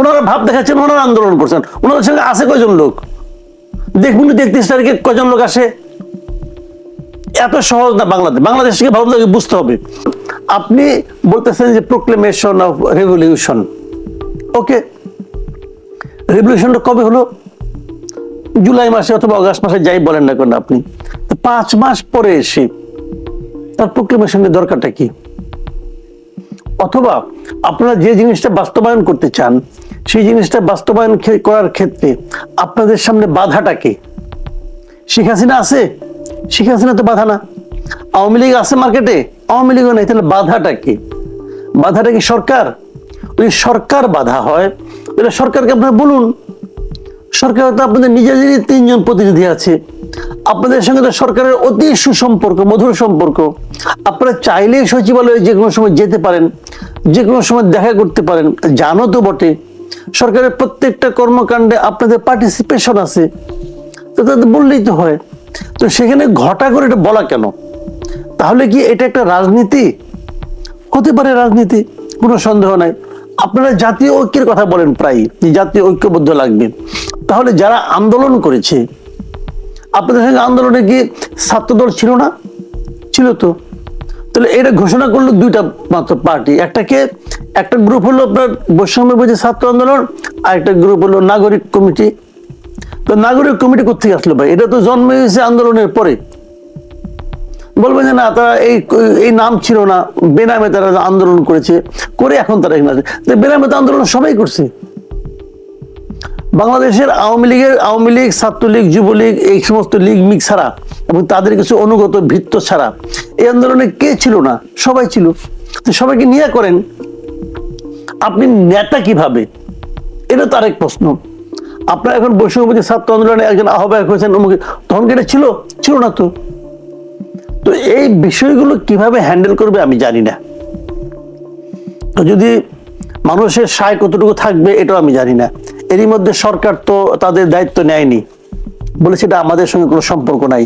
ওনারা ভাব দেখাচ্ছেন, ওনারা আন্দোলন করছেন। ওনাদের সঙ্গে আছে কয়জন লোক? দেখুন তেত্রিশ তারিখে কয়জন লোক আসে? এত সহজ না বাংলাদেশ। বাংলাদেশকে ভালো লাগে বুঝতে হবে। আপনি বলতেছেন যে প্রোক্লেমেশন অফ রেভলিউশন ওকে। রেভলিউশনটা কবে হলো? জুলাই মাসে অথবা অগাস্ট মাসে যাই বলেন না কেন আপনি। তো পাঁচ মাস পরে এসে তার প্রোক্লেমেশনের দরকারটা কি? অথবা আপনারা যে জিনিসটা বাস্তবায়ন করতে চান সেই জিনিসটা বাস্তবায়ন করার ক্ষেত্রে আপনাদের সামনে বাধাটা কি? শেখ হাসিনা আছে? শেখ হাসিনা তো বাধা না। আওয়ামী লীগ আছে মার্কেটে? আওয়ামী লীগও নেই। তাহলে বাধাটা কি? বাধাটা কি সরকার? ওই সরকার বাধা হয়, তাহলে সরকারকে আপনারা বলুন। সরকার তো আপনাদের নিজেদেরই তিনজন প্রতিনিধি আছে। আপনাদের সঙ্গে তো সরকারের অতি সুসম্পর্ক, মধুর সম্পর্ক। আপনারা চাইলেই সচিবালয়ে যে কোনো সময় যেতে পারেন যে কোনো সময় দেখা করতে পারেন। জানো তো বটে সরকারের প্রত্যেকটা কর্মকাণ্ডে আপনাদের পার্টিসিপেশন আছে। তো তাদের বললেই তো হয়। তো সেখানে ঘটা করে এটা বলা কেন? তাহলে কি এটা একটা রাজনীতি? হতে পারে রাজনীতি, কোনো সন্দেহ নাই। আপনারা জাতীয় ঐক্যের কথা বলেন প্রায় যে জাতীয় ঐক্যবদ্ধ লাগবে। তাহলে যারা আন্দোলন করেছে, আপনাদের সঙ্গে আন্দোলনে কি ছাত্রদল ছিল না? ছিল তো। তাহলে এটা ঘোষণা করল দুইটা মাত্র পার্টি। একটাকে, একটা গ্রুপ হলো আপনার বৈষম্য বুঝে ছাত্র আন্দোলন আর একটা গ্রুপ হলো নাগরিক কমিটি। তো নাগরিক কমিটি কোথেকে আসলো ভাই? এটা তো জন্ম হয়েছে আন্দোলনের পরে। বলবেন যে না, তারা এই এই নাম ছিল না, বেনামে তারা আন্দোলন করেছে, করে এখন তারা এখানে আছে বেনামে তো আন্দোলন সবাই করছে। বাংলাদেশের আওয়ামী লীগের, আওয়ামী লীগ, ছাত্রলীগ, যুবলীগ, এই সমস্ত লীগ মিগ ছাড়া এবং তাদের কিছু অনুগত ভিত্ত ছাড়া এই আন্দোলনে কে ছিল না? সবাই ছিল। তো সবাইকে নিয়ে করেন। আপনি নেতা কীভাবে? এটা তার এক প্রশ্ন। আপনার এখন বৈষম্যবাদী ছাত্র আন্দোলনে একজন আহ্বায়ক হয়েছেন অমুক, তখন কি এটা ছিল? ছিল না তো। তো এই বিষয়গুলো কীভাবে হ্যান্ডেল করবে আমি জানি না। তো যদি মানুষের সায় কতটুকু থাকবে এটাও আমি জানি না। এরই মধ্যে সরকার তো তাদের দায়িত্ব নেয়নি। বলেছে এটা আমাদের সঙ্গে কোনো সম্পর্ক নাই।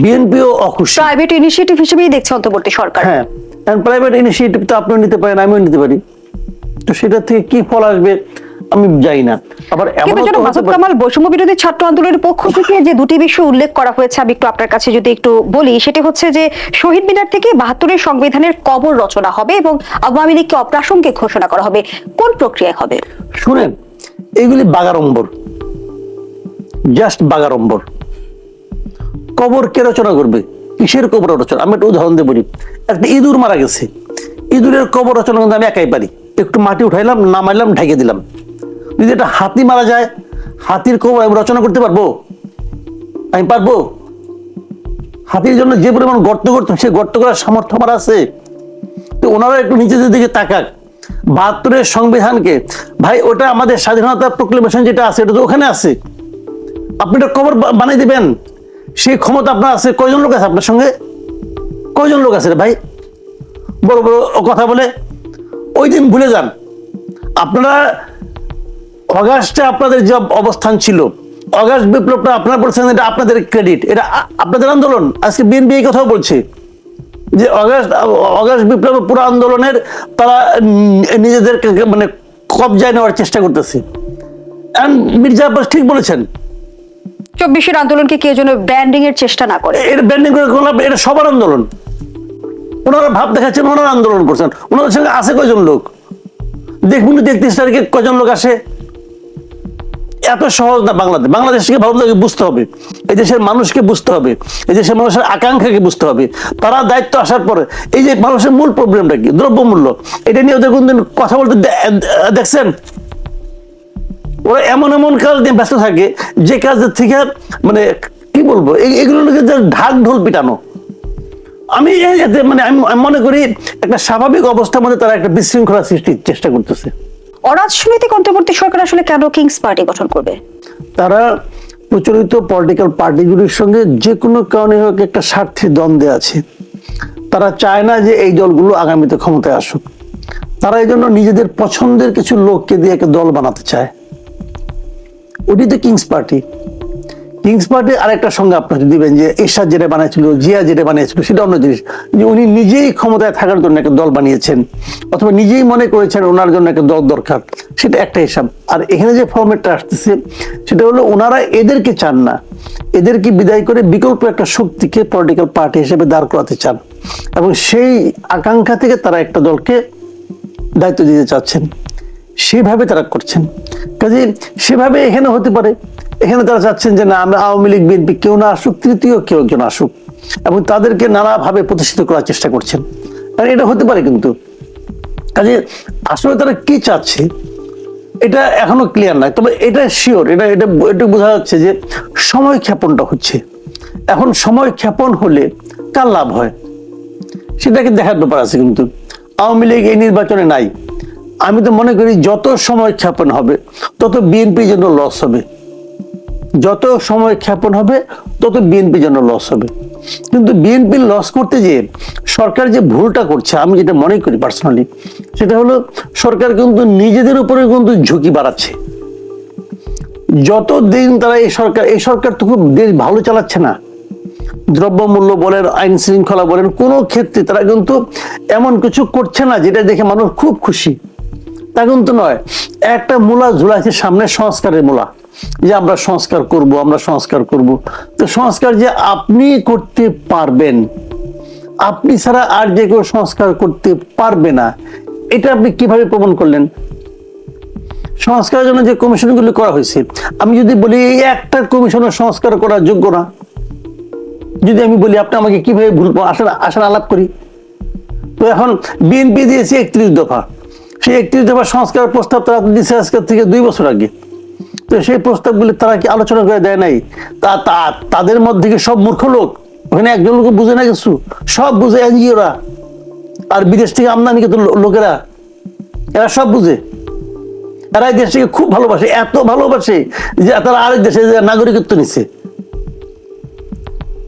বিএনপিও অখুশি। প্রাইভেট ইনিশিয়েটিভ হিসেবেই দেখছে অন্তর্বর্তী সরকার। হ্যাঁ প্রাইভেট ইনিশিয়েটিভ তো আপনিও নিতে পারেন আমিও নিতে পারি। তো সেটা থেকে কি ফল আসবে আমি জানি না। আবার এমন যেন মাসুদ কামাল বৈষম্য বিরোধী ছাত্র আন্দোলনের পক্ষ থেকে যে দুটি বিষয় উল্লেখ করা হয়েছে আমি একটু আপনার কাছে যদি একটু বলি সেটি হচ্ছে যে শহীদ মিনার থেকে বাহাত্তরের সংবিধানের কবর রচনা হবে এবং আওয়ামী লীগকে অপ্রাসঙ্গিক ঘোষণা করা হবে। কোন প্রক্রিয়ায় হবে? শুনেন এগুলি বাগাড়ম্বর জাস্ট বাগাড়ম্বর কবর কে রচনা করবে? কিসের কবর রচনা? আমি একটা উদাহরণ দিয়ে বলি একটা ইঁদুর মারা গেছে। ইঁদুরের কবর রচনা কিন্তু আমি একাই পারি। একটু মাটি উঠাইলাম, নামাইলাম, ঢেকে দিলাম। যদি একটা হাতি মারা যায়, হাতির কবর আমি রচনা করতে পারব? আমি পারব? হাতির জন্য যে পরিমাণ গর্ত করতাম সে গর্ত করার সামর্থ্য আমার আছে। তো ওনারা একটু নিজেদের দিকে তাকাক। বাহাত্তরের সংবিধানকে। ভাই, ওটা আমাদের স্বাধীনতা প্রক্লেমেশন যেটা আছে, এটা তো ওখানে আছে। আপনি এটা কবর বানিয়ে দিবেন। সেই ক্ষমতা আপনার আছে, কয়জন লোক আছে আপনার সঙ্গে? কয়জন লোক আছে ভাই? বড় বড় কথা বলে। ওই দিন ভুলে যান। আপনারা অগাস্টে আপনাদের যে অবস্থান ছিল, অগাস্ট বিপ্লবটা আপনারা বলছেন এটা আপনাদের ক্রেডিট এটা আপনাদের আন্দোলন। আজকে বিএনপি এই কথাও বলছে। যে অগাস্ট অগাস্ট বিপ্লবের পুরো আন্দোলনের তারা নিজেদেরকে মানে কবজায় নেওয়ার চেষ্টা করতেছে। মির্জা আব্বাস ঠিক বলেছেন। চব্বিশের আন্দোলনকে কেউ যেন ব্র্যান্ডিং এর চেষ্টা না করে। এটা ব্যান্ডিং করে কোনো এটা সবার আন্দোলন। ওনারা ভাব দেখাচ্ছেন ওনারা আন্দোলন করছেন। ওনাদের সঙ্গে আছে কয়জন লোক? দেখুন তেত্রিশ তারিখে কজন লোক আসে? এত সহজ না বাংলাদেশ বাংলাদেশকে ভালো লাগে বুঝতে হবে। এই দেশের মানুষকে বুঝতে হবে। এই দেশের মানুষের আকাঙ্ক্ষাকে বুঝতে হবে। তারা দায়িত্ব আসার পরে এই যে মানুষের মূল প্রবলেমটা কি? দ্রব্যমূল্য। এটা নিয়ে ওদের কোনদিন কথা বলতে দেখছেন? ওরা এমন এমন কাজ নিয়ে ব্যস্ত থাকে, যে কাজের থেকে মানে কি বলব? এগুলো ঢাক ঢোল পিটানো। আমি মানে আমি মনে করি একটা স্বাভাবিক অবস্থার মধ্যে তারা একটা বিশৃঙ্খলা সৃষ্টির চেষ্টা করতেছে। অরাজনৈতিক অন্তর্বর্তী সরকার আসলে কেন কিংস পার্টি গঠন করবে? তারা প্রচলিত পলিটিক্যাল পার্টিগুলির সঙ্গে যে কোনো কারণে হোক একটা স্বার্থে দ্বন্দ্বে আছে। তারা চায় না যে এই দলগুলো আগামীতে ক্ষমতায় আসুক। তারা এই জন্য নিজেদের পছন্দের কিছু লোককে দিয়ে একটা দল বানাতে চায়। ওটি তো কিংস পার্টি কিংস পার্টি আরেকটা সঙ্গে আপনাকে দিবেন যে এরশাদ যেটা বানিয়েছিল, জিয়া যেটা বানিয়েছিল, সেটা অন্য জিনিস। যে উনি নিজেই ক্ষমতায় থাকার জন্য একটা দল বানিয়েছেন, অথবা নিজেই মনে করেছেন ওনার জন্য একটা দল দরকার, সেটা একটা হিসাব। আর এখানে যে ফর্মেটটা আসতেছে, সেটা হলো ওনারা এদেরকে চান না। এদেরকে বিদায় করে বিকল্প একটা শক্তিকে পলিটিক্যাল পার্টি হিসেবে দাঁড় করাতে চান। এবং সেই আকাঙ্ক্ষা থেকে তারা একটা দলকে দায়িত্ব দিতে চাচ্ছেন। সেভাবে তারা করছেন। কাজে সেভাবে এখানে হতে পারে। এখানে তারা চাচ্ছেন যে না, আমরা আওয়ামী লীগ, বিএনপি কেউ না আসুক, তৃতীয় কেউ একজন আসুক। এবং তাদেরকে নানাভাবে প্রতিষ্ঠিত করার চেষ্টা করছেন। কারণ এটা হতে পারে কিন্তু। কাজে আসলে তারা কি চাচ্ছে, এটা এখনও ক্লিয়ার নয় তবে এটা শিওর এটা এটা এটা বোঝা যাচ্ছে যে সময় ক্ষেপণটা হচ্ছে। এখন সময় ক্ষেপণ হলে কার লাভ হয়? সেটাকে দেখার ব্যাপার আছে কিন্তু। আওয়ামী লীগ এই নির্বাচনে নাই। আমি তো মনে করি যত সময় ক্ষেপণ হবে, তত বিএনপির জন্য লস হবে। যত সময় ক্ষেপণ হবে, তত বিএনপির জন্য লস হবে। কিন্তু বিএনপির লস করতে যে সরকার যে ভুলটা করছে, আমি যেটা মনে করি পার্সোনালি সেটা হলো সরকার কিন্তু নিজেদের উপরে কিন্তু ঝুঁকি বাড়াচ্ছে। যত দিন তারা এই সরকার এই সরকার তো খুব দেশ ভালো চালাচ্ছে না। দ্রব্যমূল্য বলেন, আইন শৃঙ্খলা বলেন, কোনো ক্ষেত্রে তারা কিন্তু এমন কিছু করছে না যেটা দেখে মানুষ খুব খুশি। তা কিন্তু নয়, একটা মূলা ঝুলাইছে সামনে সংস্কারের মূলা। যে আমরা সংস্কার করব, আমরা সংস্কার করব। তো সংস্কার যে আপনি করতে পারবেন, আপনি ছাড়া আর যে কেউ সংস্কার করতে পারবে না, এটা আপনি কীভাবে প্রমাণ করলেন? সংস্কারের জন্য যে কমিশনগুলো করা হয়েছে, আমি যদি বলি এই একটা কমিশনের সংস্কার করার যোগ্য না, যদি আমি বলি আপনি আমাকে কীভাবে ভুল আসলে আসার আলাপ করি? তো এখন বিএনপি দিয়েছে একত্রিশ দফা। সেই একত্রিশ দফা সংস্কার প্রস্তাব তারা দিয়েছে আজকের থেকে দুই বছর আগে। তো সেই প্রস্তাবগুলি তারা কি আলোচনা করে দেয় নাই? তা তাদের মধ্যে কি সব মূর্খ লোক? ওখানে একজন লোক বুঝে না কিছু? সব বুঝে এনজিওরা। আর বিদেশ থেকে আমদানিকৃত লো- লোকেরা। এরা সব বুঝে। এরা এই দেশটাকে খুব ভালোবাসে, এত ভালোবাসে যে তারা আরেক দেশে নাগরিকত্ব নিচ্ছে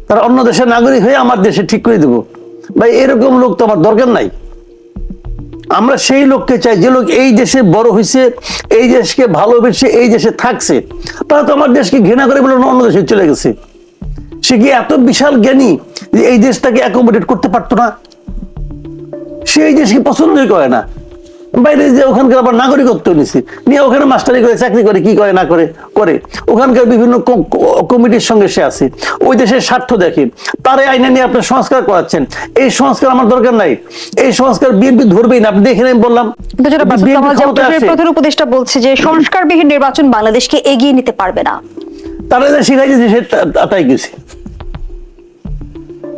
তারা অন্য দেশের নাগরিক হয়ে আমার দেশে ঠিক করে দেবো। ভাই, এরকম লোক তো আমার দরকার নাই। আমরা সেই লোককে চাই, যে লোক এই দেশে বড় হয়েছে এই দেশকে ভালোবেসে এই দেশে থাকছে। তারা তো আমার দেশকে ঘৃণা করে বলে অন্য দেশে চলে গেছে। সে কি এত বিশাল জ্ঞানী যে এই দেশটাকে অ্যাকোমোডেট করতে পারতো না? সে এই দেশকে পছন্দই করে না। বাইরে যে ওখানকার আবার নাগরিকত্ব নিছে। নিয়ে ওখানে মাস্টারি করে চাকরি করে কি করে না করে করে। ওখানকার বিভিন্ন কমিটির সঙ্গে সে আছে। ওই দেশের স্বার্থ দেখে। তারে আইনে নিয়ে আপনি সংস্কার করাচ্ছেন। এই সংস্কার আমার দরকার নাই। এই সংস্কার বিএনপি ধরবেই না। আপনি দেখে নেন বললাম। প্রধান উপদেষ্টা বলছে যে সংস্কারবিহীন নির্বাচন বাংলাদেশকে এগিয়ে নিতে পারবে না। তারা যা শিখাইছে যে সে তাই গেছে।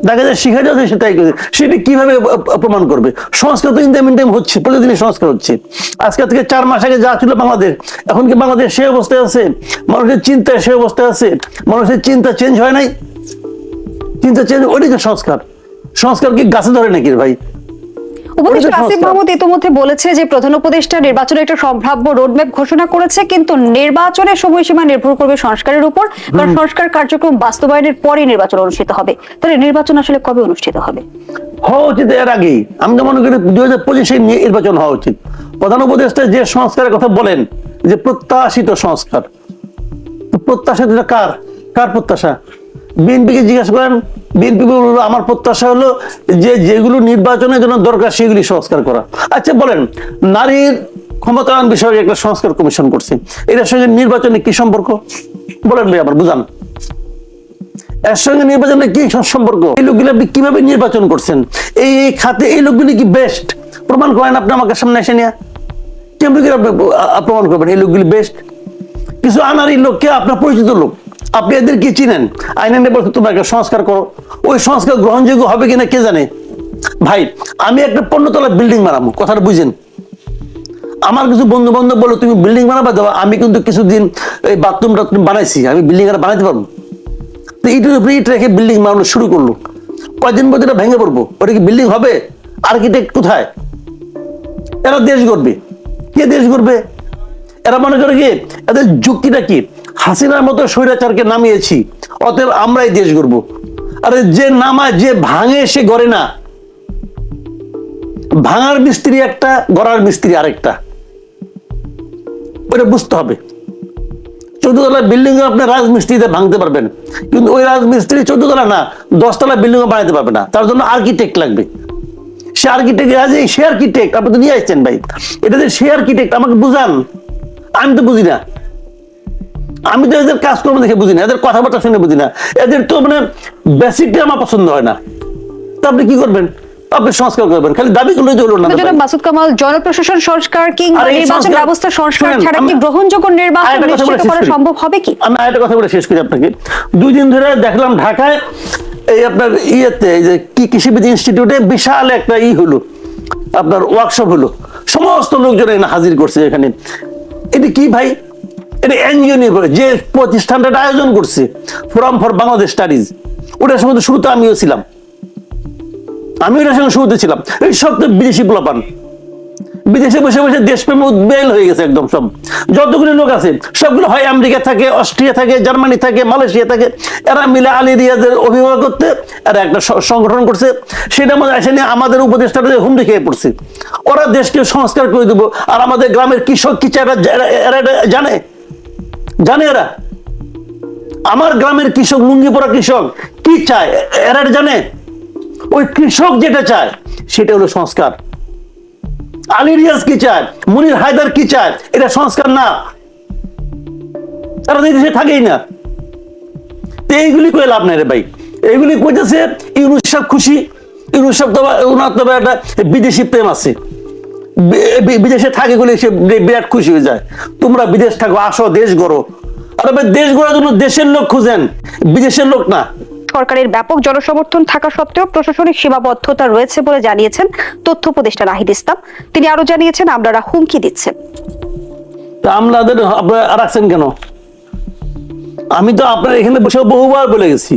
দেখা যায় শিখা যাচ্ছে সেটাই করে। সেটি কীভাবে অ- অ- প্রমাণ করবে? সংস্কার তো ইন্ডিয়া মিডিয়াম হচ্ছে, প্রতিদিনই সংস্কার হচ্ছে। আজকে থেকে চার মাস আগে যা ছিল বাংলাদেশ, এখন কি বাংলাদেশ সে অবস্থায় আছে? মানুষের চিন্তা সে অবস্থায় আছে? মানুষের চিন্তা চেঞ্জ হয় নাই? চিন্তা চেঞ্জ ওইটাকে সংস্কার। সংস্কার কি গাছে ধরে নাকি ভাই? উপদেষ্টা আসিফ মাহমুদ ইতিমধ্যে বলেছে যে প্রধান উপদেষ্টা নির্বাচনের একটা সম্ভাব্য রোডম্যাপ ঘোষণা করেছে কিন্তু নির্বাচনের সময়সীমা নির্ভর করবে সংস্কারের উপর। কারণ সংস্কার কার্যক্রম বাস্তবায়নের পরে নির্বাচন অনুষ্ঠিত হবে। তাহলে নির্বাচন আসলে কবে অনুষ্ঠিত হবে? হওয়া উচিত এর আগেই। আমি তো মনে করি দুই হাজার পঁচিশে নির্বাচন হওয়া উচিত। প্রধান উপদেষ্টা যে সংস্কারের কথা বলেন যে প্রত্যাশিত সংস্কার তো প্রত্যাশিত কার? কার প্রত্যাশা? বিএনপিকে জিজ্ঞাসা করেন, বিএনপি বলল, আমার প্রত্যাশা হলো যে যেগুলো নির্বাচনের জন্য দরকার সেগুলি সংস্কার করা। আচ্ছা বলেন, নারীর ক্ষমতায়ন বিষয়ে একটা সংস্কার কমিশন করছে। এটার সঙ্গে নির্বাচনে কি সম্পর্ক? বলেন ভাই আবার, বুঝান। এর সঙ্গে নির্বাচনের কি সম্পর্ক? এই লোকগুলি আপনি কীভাবে নির্বাচন করছেন? এই এই খাতে, এই লোকগুলি কি বেস্ট? প্রমাণ করেন আপনি আমাকে সামনে এসে নিয়ে। কেমন করে প্রমাণ করবেন? এই লোকগুলি বেস্ট। কিছু আনারি লোককে আপনার পরিচিত লোক। আপনি এদেরকে চিনেন। আইনে নিয়ে বলছে তোমরা একটা সংস্কার করো। ওই সংস্কার গ্রহণযোগ্য হবে কিনা কে জানে? ভাই, আমি একটা পণ্যতলা বিল্ডিং বানাবো, কথাটা বুঝেন। আমার কিছু বন্ধু বান্ধব বলো, তুমি বিল্ডিং বানাবা? দেওয়া আমি কিন্তু কিছুদিন এই বাথরুম টাথরুম বানাইছি, আমি বিল্ডিং এটা বানাইতে পারব। তো ইটের উপরে ইট রেখে বিল্ডিং বানানো শুরু করল। কয়দিন পর এটা ভেঙে পড়ব? ওটা কি বিল্ডিং হবে? আর্কিটেক্ট কোথায়? এরা দেশ গড়বে। কে দেশ গড়বে? এরা মনে করে কি? এদের যুক্তিটা কি? হাসিনার মতো স্বৈরাচারকে নামিয়েছি, অতএব আমরাই দেশ গড়বো। আরে যে নামায়, যে ভাঙে, সে গড়ে না। ভাঙার মিস্ত্রি একটা, গড়ার মিস্ত্রি আরেকটা। ওটা বুঝতে হবে। চোদ্দ তলা বিল্ডিং আপনি রাজমিস্ত্রিতে ভাঙতে পারবেন। কিন্তু ওই রাজমিস্ত্রি চোদ্দ তলা না দশতলা বিল্ডিং বানাতে পারবে না। তার জন্য আর্কিটেক্ট লাগবে। সে আর্কিটেক্ট এই সে আর্কিটেক্ট আপনি তো নিয়ে আসছেন ভাই। এটা যে সে আর্কিটেক্ট আমাকে বুঝান। আমি তো বুঝি না। আমি তো এদের কাজকর্ম দেখে বুঝি না এদের কথাবার্তা শুনে বুঝি না এদের তো মানে বেসিকটা আমার পছন্দ হয় না। তা আপনি কি করবেন? আপনি সংস্কার করবেন খালি দাবি করলে হলো না। জনাব মাসুদ কামাল জনপ্রশাসন সংস্কার কিংবা নির্বাচন ব্যবস্থা সংস্কার ছাড়া কি গ্রহণযোগ্য নির্বাচন নিশ্চিত করা। সম্ভব হবে কি? আমি আরেকটা কথা বলে শেষ করি আপনাকে। দুই দিন ধরে দেখলাম ঢাকায় এই আপনার ইয়েতে যে কি কৃষিবিদ ইনস্টিটিউটে বিশাল একটা ই হলো। আপনার ওয়ার্কশপ হলো। সমস্ত লোকজন এখানে হাজির করছে এখানে। এটা কি ভাই? এটা এনজিও নিয়ে করে, যে প্রতিষ্ঠানটা আয়োজন করছে ফোরাম ফর বাংলাদেশ স্টাডিজ ওটার সঙ্গে শুরুতে আমিও ছিলাম। আমি ওটার সঙ্গে শুরুতে ছিলাম। এই সব তো বিদেশি পোলাপান। বিদেশে বসে বসে দেশপ্রেমে উদ্বেল হয়ে গেছে একদম সব। যতগুলো লোক আছে, সবগুলো হয় আমেরিকা থাকে, অস্ট্রিয়া থাকে, জার্মানি থাকে, মালয়েশিয়া থাকে। এরা মিলে আলী রিয়াজের অভিভাবক করতে, এরা একটা সংগঠন করছে। সেটা মধ্যে এসে নিয়ে আমাদের উপদেষ্টাটা হুমড়ি খেয়ে পড়ছে। ওরা দেশকে সংস্কার করে দেবো। আর আমাদের গ্রামের কৃষক কি চায় এরা জানে জানে এরা? আমার গ্রামের কৃষক লুঙ্গি পরা কৃষক, কি চায়? এরা জানে? ওই কৃষক যেটা চায়, সেটা হলো সংস্কার। আলী রিয়াজ কি চায়? মুনির হায়দার কি চায়? এটা সংস্কার না। তারা দেশে থাকেই না। তো এইগুলি করে লাভ নাই রে ভাই। এইগুলি কইতেছে, ইউনুস সাহেব খুশি, ইউনুস সাহেব তো ওনার তো একটা বিদেশি প্রেম আছে। বিদেশে থাকে বলে সে বিরাট খুশি হয়ে যায়। তোমরা বিদেশ থাকো আসো দেশ গড়ো। আরে ভাই দেশ গড়ার জন্য দেশের লোক খুঁজেন বিদেশের লোক না। সরকারের ব্যাপক জনসমর্থন থাকা সত্ত্বেও প্রশাসনিক সীমাবদ্ধতা রয়েছে বলে জানিয়েছেন তথ্য উপদেষ্টা নাহিদ ইসলাম। তিনি আরও জানিয়েছেন আমলারা হুমকি দিচ্ছেন তা আমলাদের আপনারা রাখছেন কেন? আমি তো আপনার এখানে বসে বহুবার বলে গেছি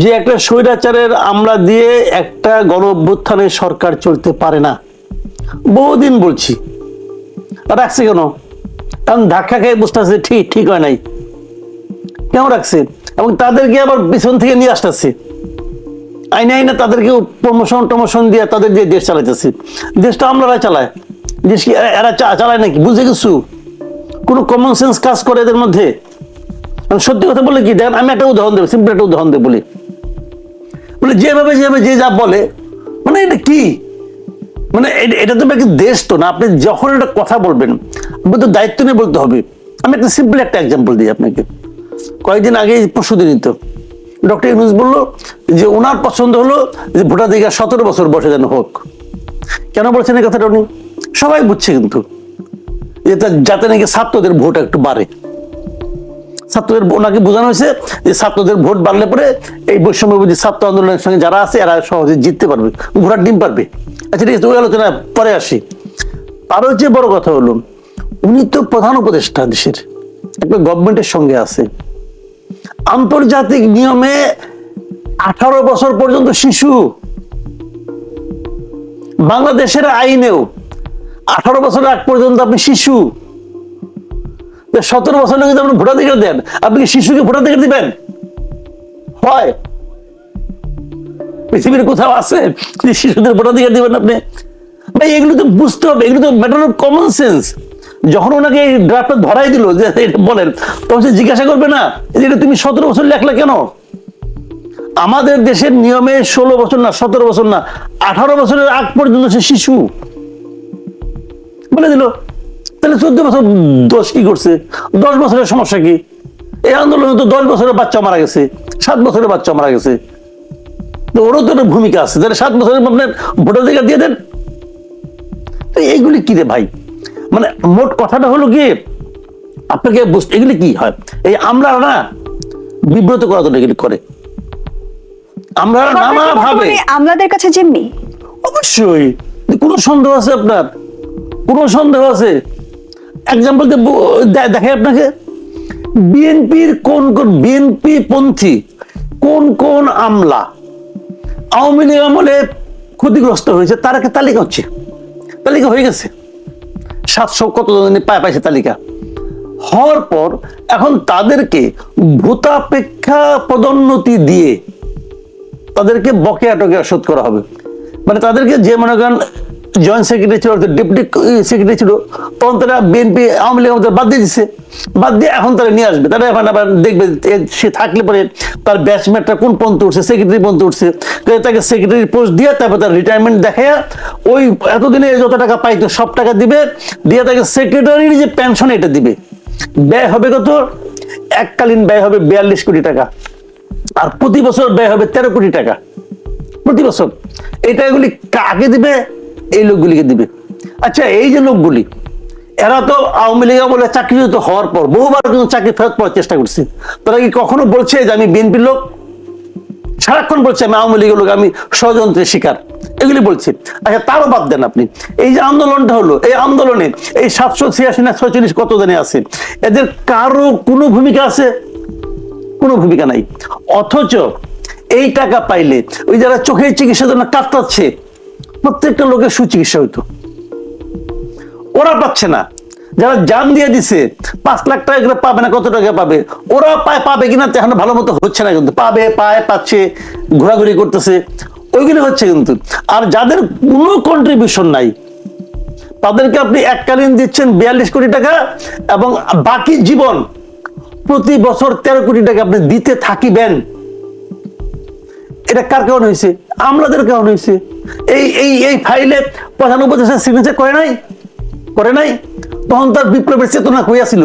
যে একটা স্বৈরাচারের আমলা দিয়ে একটা গণ অভ্যুত্থানের সরকার চলতে পারে না। বহুদিন বলছি। রাখছে কেন? কারণ ধাক্কা খেয়ে বসতে আছে ঠিক ঠিক হয় নাই। কেন রাখছে? এবং তাদেরকে আবার পিছন থেকে নিয়ে আসতেছে। আইনে আইনে তাদেরকে প্রমোশন টমোশন দিয়ে তাদের দিয়ে দেশ চালাইতেছে। দেশটা আমলারা চালায় দেশ কি এরা- চালায় নাকি? বুঝে কিছু কোনো কমন সেন্স কাজ করে এদের মধ্যে? সত্যি কথা বলে কি? দেখেন, আমি একটা উদাহরণ দেবো সিম্পল একটা উদাহরণ দেবো বলি। বলে, যেভাবে যেভাবে যে যা বলে মানে এটা কি? মানে এটা তো একটা দেশ তো না, আপনি যখন একটা কথা বলবেন আপনি তো দায়িত্ব নিয়ে বলতে হবে। আমি একটা সিম্পল একটা এক্সাম্পল দিই আপনাকে। কয়েকদিন আগে পরশু দিনই তো, ডক্টর ইউনুস বলল যে ওনার পছন্দ হলো যে ভোটাধিকার সতেরো বছর বসে যেন হোক। কেন বলছেন এই কথাটা উনি? সবাই বুঝছে কিন্তু তা- যাতে নাকি ছাত্রদের ভোট একটু বাড়ে। ছাত্রদের ওনাকে বোঝানো হয়েছে যে ছাত্রদের ভোট বাড়লে পরে এই বৈষম্য বুঝি ছাত্র আন্দোলনের সঙ্গে যারা আছে, এরা সহজে জিততে পারবে ঘোড়ার ডিম পারবে। আচ্ছা ঠিক আছে, ওই আলোচনা পরে আসি। আরও যে বড় কথা হলো উনি তো প্রধান উপদেষ্টা দেশের একটা গভর্নমেন্টের সঙ্গে আছে। আন্তর্জাতিক নিয়মে আঠারো বছর পর্যন্ত শিশু। বাংলাদেশের আইনেও আঠারো বছর আগ পর্যন্ত আপনি শিশু। সতেরো বছর যদি আপনি ভোটাধিকার দেন। আপনি কি শিশুকে ভোটাধিকার দিবেন? হয়। পৃথিবীর কোথাও আছে যে শিশুদের ভোটাধিকার দিবেন আপনি? ভাই, এগুলো তো বুঝতে হবে, এগুলো তো ম্যাটার অফ কমন সেন্স যখন ওনাকে এই ড্রাফটটা ধরাই দিল, যে এটা বলেন, তখন সে জিজ্ঞাসা করবে না, যে এটা তুমি সতেরো বছর লেখলা কেন? আমাদের দেশের নিয়মে ষোলো বছর না, সতেরো বছর না, আঠারো বছরের আগ পর্যন্ত সে শিশু। বলে দিল। তাহলে চোদ্দ বছর দোষ কি করছে? দশ বছরের সমস্যা কি? এই আন্দোলনে তো দশ বছরের বাচ্চা মারা গেছে সাত বছরের বাচ্চা মারা গেছে। তো ওরও তো একটা ভূমিকা আছে তাহলে সাত বছরের আপনার ভোটাধিকার দিয়ে দেন। তো এইগুলি কি রে ভাই? মানে মোট কথাটা হলো কি আপনাকে বুঝতে এগুলি কি হয়? এই আমরা না বিব্রত করা তো এগুলি করে। আমরা নানা ভাবে বর্তমানে আমলাদের কাছে যেমনি অবশ্যই। কোনো সন্দেহ আছে আপনার? কোনো সন্দেহ আছে? এক্সাম্পল দেখে আপনাকে। বিএনপির কোন কোন, বিএনপি পন্থী, কোন কোন আমলা আওয়ামী লীগ আমলে ক্ষতিগ্রস্ত হয়েছে, তার একটা তালিকা হচ্ছে। তালিকা হয়ে গেছে। সাতশো কত পায় পাইছে তালিকা। হওয়ার পর এখন তাদেরকে ভূতাপেক্ষা পদোন্নতি দিয়ে তাদেরকে বকেয়া টকেয়া শোধ করা হবে। মানে তাদেরকে যে মনে করেন জয়েন্ট সেক্রেটারি ছিল ডেপুটি সেক্রেটারি ছিল তখন তারা বিএনপি আওয়ামী লীগ আমাদের বাদ দিয়ে দিচ্ছে বাদ দিয়ে এখন তারা নিয়ে আসবে। তারা এখন আবার দেখবে সে থাকলে পরে তার ব্যাচমেটটা কোন পর্যন্ত উঠছে সেক্রেটারি পর্যন্ত উঠছে। তাকে সেক্রেটারি পোস্ট দিয়ে তারপর তার রিটায়ারমেন্ট দেখায় ওই এতদিনে যত টাকা পাইতো, সব টাকা দিবে, দিয়ে তাকে সেক্রেটারির যে পেনশন এটা দিবে। ব্যয় হবে কত? এককালীন ব্যয় হবে বিয়াল্লিশ কোটি টাকা। আর প্রতি বছর ব্যয় হবে তেরো কোটি টাকা। প্রতি বছর। এই টাকাগুলি কাকে দিবে? এই লোকগুলিকে দিবে। আচ্ছা এই যে লোকগুলি, এরা তো আওয়ামী লীগ বলে চাকরিচ্যুত হওয়ার পর বহুবার কিন্তু চাকরি ফেরত পাওয়ার চেষ্টা করছে। তারা কি কখনো বলছে যে আমি বিএনপির লোক? সারাক্ষণ বলছে, আমি আওয়ামী লীগের লোক, আমি ষড়যন্ত্রের শিকার। এগুলি বলছে। আচ্ছা তারও বাদ দেন আপনি। এই যে আন্দোলনটা হলো, এই আন্দোলনে এই সাতশো ছিয়াশি না ছয়চল্লিশ কত জনে আছে? এদের কারও কোনো ভূমিকা আছে? কোনো ভূমিকা নাই। অথচ এই টাকা পাইলে ওই যারা চোখের চিকিৎসার জন্য কাতরাচ্ছে প্রত্যেকটা লোকের সুচিকিৎসা হইতো। ওরা পাচ্ছে না। যারা জান দিয়ে দিছে, পাঁচ লাখ টাকা পাবে না, কত টাকা পাবে? ওরা পায়, পাবে কিনা এখন ভালো মতো হচ্ছে না কিন্তু। পাবে, পায়, পাচ্ছে, ঘোরাঘুরি করতেছে। ওইগুলো হচ্ছে কিন্তু। আর যাদের কোনো কন্ট্রিবিউশন নাই, তাদেরকে আপনি এককালীন দিচ্ছেন বিয়াল্লিশ কোটি টাকা এবং বাকি জীবন প্রতি বছর তেরো কোটি টাকা আপনি দিতে থাকিবেন। এটা কার কারণ হয়েছে? আমলাদের কারণ হয়েছে এই এই এই ফাইলে পঁচানব্বই সিগনেচার করে নাই? করে নাই? তখন তার বিপ্লবের চেতনা হইয়াছিল।